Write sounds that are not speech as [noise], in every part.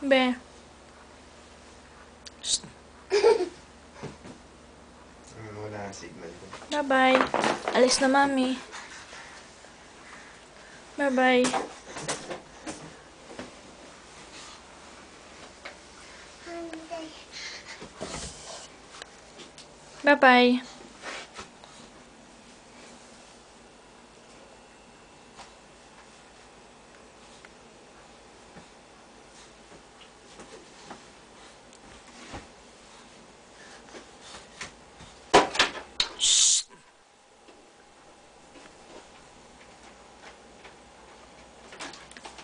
Be. Wala ang signal. Bye-bye. Alis na, mami. Bye-bye. Bye-bye.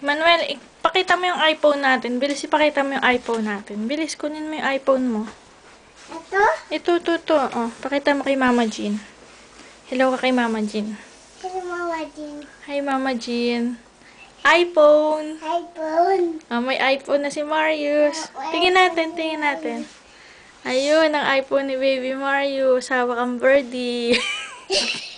Manuel, ipakita mo yung iPhone natin. Bilis ipakita mo yung iPhone natin. Bilis, kunin mo yung iPhone mo. Ito? Ito, ito, ito. Oh, pakita mo kay Mama Jean. Hello ka kay Mama Jean. Kasi mama din. Hi, Mama Jean. iPhone. iPhone. Oh, may iPhone na si Marius. Tingin natin, tingin natin. Ayun, ang iPhone ni Baby Marius. Hawak ang birdie. [laughs]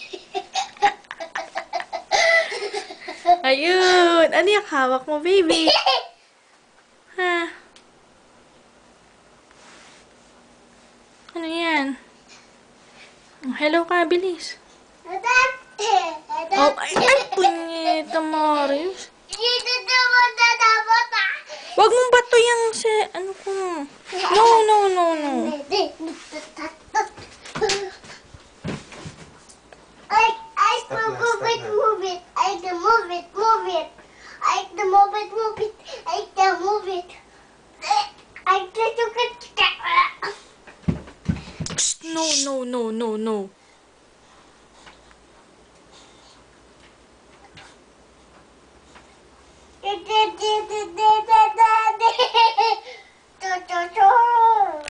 Ayun. Ano yung hawak mo, baby? [laughs] Ha? Ano yan? Oh, hello ka, bilis. Oh, ay, ay, punyeta, Marius. Ah. Huwag mong bato yung sa, ano ko. No, it, move it. I can move it. I can do it. Psst, no, no, no, no, no. Da, da, da, da, da.